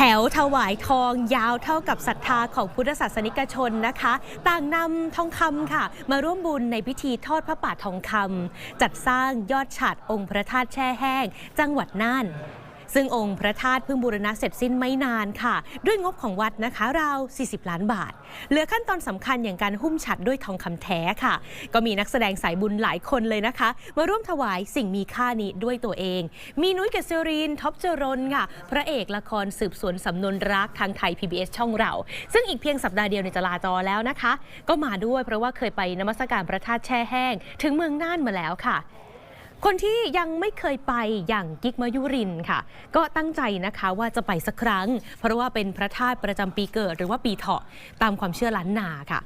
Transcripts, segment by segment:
ถวถวายทองยาวเท่ากับศรัทธาของพุทธศาสนิกชนนะคะ ต่างนำทองคำค่ะ มาร่วมบุญในพิธีทอดพระป่าทองคำจัดสร้างยอดฉาดองค์พระธาตุแช่แห้ง จังหวัดน่าน ซึ่งองค์พระธาตุเพิ่งบูรณะเสร็จสิ้นไม่นานค่ะ ด้วยงบของวัดนะคะราว 40 ล้านบาท เหลือขั้นตอนสำคัญอย่างการหุ้มฉัดด้วยทองคำแท้ค่ะ ก็มีนักแสดงสายบุญหลายคนเลยนะคะ มาร่วมถวายสิ่งมีค่านี้ด้วยตัวเอง มีนุ้ยเกษรินท็อปเจรนค่ะ พระเอกละครสืบสวนสำนวนรักทางไทย PBS ช่องเรา ซึ่งอีกเพียงสัปดาห์เดียวในจะลาจอแล้วนะคะ ก็มาด้วยเพราะว่าเคยไปนมัสการพระธาตุแช่แห้ง ถึงเมืองน่านมาแล้วค่ะ คนที่ยังไม่เคยไปอย่างกิ๊กมายุรินค่ะ ก็ตั้งใจนะคะว่าจะไปสักครั้ง เพราะว่าเป็นพระธาตุประจำปีเกิด หรือว่าปีเถาะตามความเชื่อล้านนาค่ะ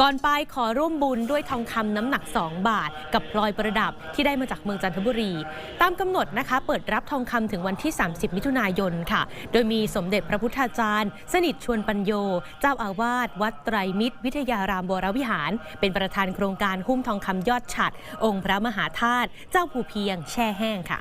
ก่อนไปขอร่วมบุญด้วยทองคำน้ำหนัก 2 บาท กับพลอยประดับที่ได้มาจากเมืองจันทบุรี ตามกำหนดนะคะ เปิดรับทองคำถึงวันที่ 30 มิถุนายนค่ะ โดยมีสมเด็จพระพุทธาจารย์ สนิทชวนปัญโย เจ้าอาวาสวัดไตรมิตร วิทยารามวรวิหาร เป็นประธานโครงการหุ้มทองคำยอดฉัด องค์พระมหาธาตุเจ้าภูเพียงแช่แห้งค่ะ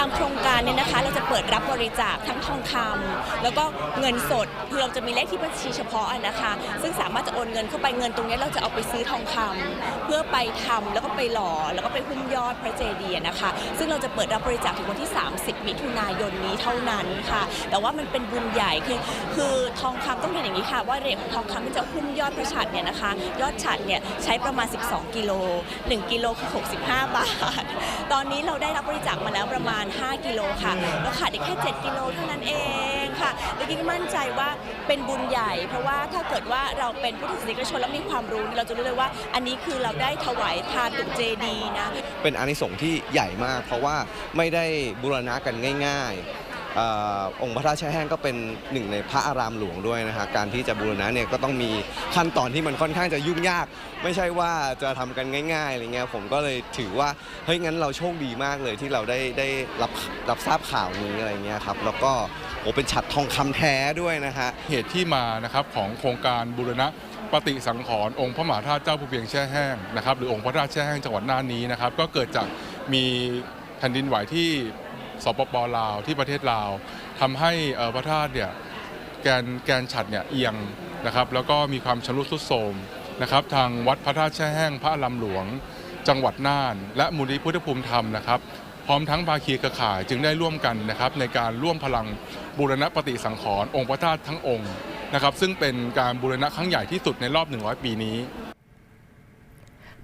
ามโครงการเนี่ยนะคะ เราจะเปิดรับบริจาคทั้งทองคำแล้วก็เงินสดคือเราจะมีเลขที่บัญชีเฉพาะนะคะ ซึ่งสามารถจะโอนเงินเข้าไปเงินตรงนี้เราจะเอาไปซื้อทองคำเพื่อไปทำแล้วก็ไปหล่อแล้วก็ไปหุ้มยอดพระเจดีย์นะคะ ซึ่งเราจะเปิดรับบริจาคถึงวันที่ 30 มิถุนายนนี้เท่านั้นค่ะ แต่ว่ามันเป็นบุญใหญ่คือคือทองคำต้องเรียนอย่างนี้ค่ะ ว่าเรทของทองคำที่จะหุ้มยอดพระฉัตรเนี่ยนะคะ ยอดฉัตรเนี่ยใช้ประมาณ 12 กิโล1กิโลคือ65 บาท ตอนนี้เราได้รับบริจาคมาแล้วประมาณ5 กิโลค่ะแล้วขาดอีกแค่ 7 กิโลเท่านั้นเองค่ะและกิ๊กมั่นใจว่าเป็นบุญใหญ่ เพราะว่าถ้าเกิดว่าเราเป็นผู้ถือสิทธิชนแล้วมีความรู้เราจะรู้เลยว่า อันนี้คือเราได้ถวายทานตุกเจดีย์นะ เป็นอานิสงส์ที่ใหญ่มาก เพราะว่าไม่ได้บูรณะกันง่ายๆเอองค์พระธาตุแช่แห้งก็เป็นหนึ่งในพระอารามหลวงด้วยนะฮะการที่จะบูรณะเนี่ยก็ต้องมีขั้นตอนที่มันค่อนข้างจะยุ่งยาก ไม่ใช่ว่าจะทำกันง่ายๆอะไรเงี้ยผมก็เลยถือว่าเฮ้ยงั้นเราโชคดีมากเลยที่เราได้ได้รับรับทราบข่าวนี้อะไรเงี้ยครับแล้วก็โอ้เป็นฉัดทองคำแท้ด้วยนะฮะเหตุที่มานะครับของโครงการบูรณะปฏิสังขรณ์องค์พระมหาธาตุเจ้าภูเพียงแช่แห้งนะครับหรือองค์พระธาตุแช่แห้งจังหวัดน่านนี้นะครับก็เกิดจากมีแผ่นดินไหวที่ สปปลาวที่ประเทศลาวทำให้พระธาตุเนี่ยแกนแกนฉัดเนี่ยเอียงนะครับแล้วก็มีความชำรุดทรุดโทรมนะครับทางวัดพระธาตุแช่แห้งพระอารามหลวง จังหวัดน่าน และมูลนิธิพุทธภูมิธรรมนะครับพร้อมทั้งภาคีเครือข่ายจึงได้ร่วมกันนะครับในการร่วมพลังบูรณะปฏิสังขรณ์องค์พระธาตุทั้งองค์นะครับซึ่งเป็นการบูรณะครั้งใหญ่ที่สุดในรอบ 100 ปีนี้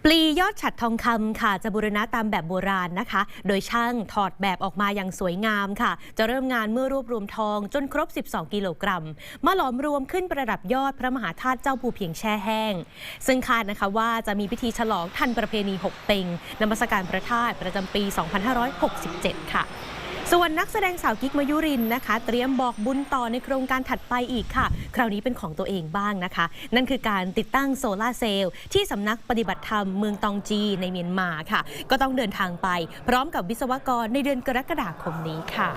ปลียอดฉัดทองคำค่ะ จะบูรณะตามแบบโบราณนะคะ โดยช่างถอดแบบออกมาอย่างสวยงามค่ะ จะเริ่มงานเมื่อรวบรวมทองจนครบ 12 กิโลกรัม มาหลอมรวมขึ้นประดับยอดพระมหาธาตุเจ้าภูเพียงแช่แห้ง ซึ่งคาดนะคะว่าจะมีพิธีฉลองทันประเพณี 6 เต็งนมัสการพระธาตุประจำปี 2567 ค่ะ ส่วนนักแสดงสาวกิ๊กมายุรินนะคะ เตรียมบอกบุญต่อในโครงการถัดไปอีกค่ะ คราวนี้เป็นของตัวเองบ้างนะคะ นั่นคือการติดตั้งโซลาเซลล์ที่สำนักปฏิบัติธรรมเมืองตองจีในเมียนมาค่ะ ก็ต้องเดินทางไป พร้อมกับวิศวกรในเดือนกรกฎาคมนี้ค่ะ